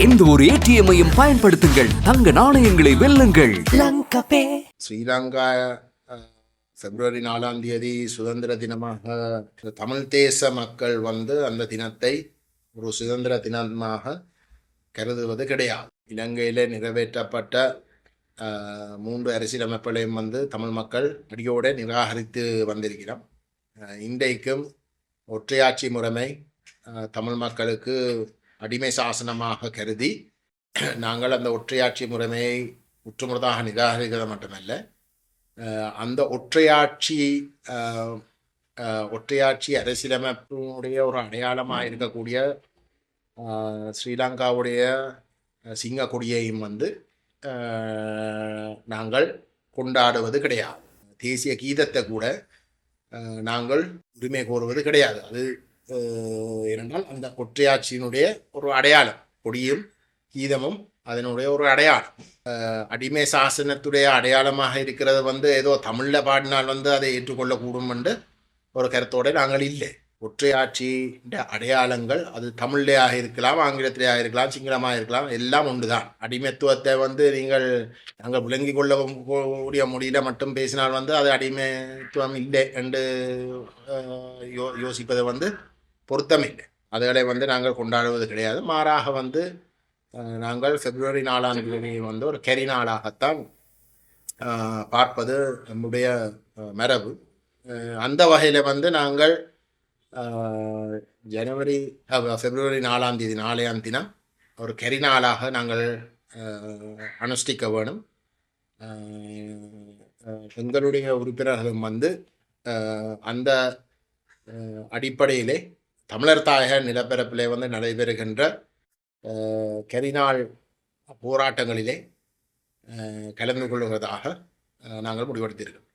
எந்த ஒரு ஏடிஎம்மையும் பயன்படுத்துங்கள். தங்க நாணயங்களை வெல்லுங்கள். ஸ்ரீலங்கா பிப்ரவரி நாலாம் தேதி சுதந்திர தினமாக தமிழ் தேச மக்கள் வந்து அந்த தினத்தை ஒரு சுதந்திர தினமாக கருதுவது கிடையாது. இலங்கையில் நிறைவேற்றப்பட்ட மூன்று அரசியலமைப்புகளையும் வந்து தமிழ் மக்கள் அடியோடு நிராகரித்து வந்திருக்கிறோம். இன்றைக்கும் ஒற்றையாட்சி முறைமை தமிழ் மக்களுக்கு அடிமை சாசனமாக கருதி நாங்கள் அந்த ஒற்றையாட்சி முறைமையை உற்றுமுறதாக நிராகரிக்கிறது மட்டுமல்ல அந்த ஒற்றையாட்சி ஒற்றையாட்சி அரசியலமைப்பினுடைய ஒரு அடையாளமாக இருக்கக்கூடிய ஸ்ரீலங்காவுடைய சிங்க கொடியையும் வந்து நாங்கள் கொண்டாடுவது கிடையாது. தேசிய கீதத்தை கூட நாங்கள் உரிமை கோருவது கிடையாது. அது ஏனென்றால் அந்த ஒற்றையாட்சியினுடைய ஒரு அடையாளம். கொடியும் கீதமும் அதனுடைய ஒரு அடையாளம். அடிமை சாசனத்துடைய அடையாளமாக இருக்கிறது வந்து ஏதோ தமிழில் பாடினால் வந்து அதை ஏற்றுக்கொள்ளக்கூடும் என்று ஒரு கருத்தோடு நாங்கள் இல்லை. ஒற்றையாட்சியின் அடையாளங்கள் அது தமிழ்லேயாக இருக்கலாம் ஆங்கிலத்திலேயாக இருக்கலாம் சிங்களமாக இருக்கலாம் எல்லாம் ஒன்றுதான். அடிமைத்துவத்தை வந்து நீங்கள் நாங்கள் விளங்கி கொள்ள கூடிய மொழியில் மட்டும் பேசினால் வந்து அது அடிமைத்துவம் இல்லை என்று யோ யோசிப்பது வந்து பொருத்தமில்லை. அதுகளை வந்து நாங்கள் கொண்டாடுவது கிடையாது. மாறாக வந்து நாங்கள் பிப்ரவரி நாலாம் தேதி வந்து ஒரு கரி நாளாகத்தான் பார்ப்பது நம்முடைய மரபு. அந்த வகையில் வந்து நாங்கள் ஜனவரி பிப்ரவரி நாலாம் தேதி நாளையாம் தினம் ஒரு கரி நாளாக நாங்கள் அனுஷ்டிக்க வேணும். எங்களுடைய உறுப்பினர்களும் வந்து அந்த அடிப்படையிலே தமிழர் தாயக நிலப்பரப்பிலே வந்து நடைபெறுகின்ற கரிநாள் போராட்டங்களிலே கலந்து கொள்வதாக நாங்கள் முடிவெடுத்திருக்கோம்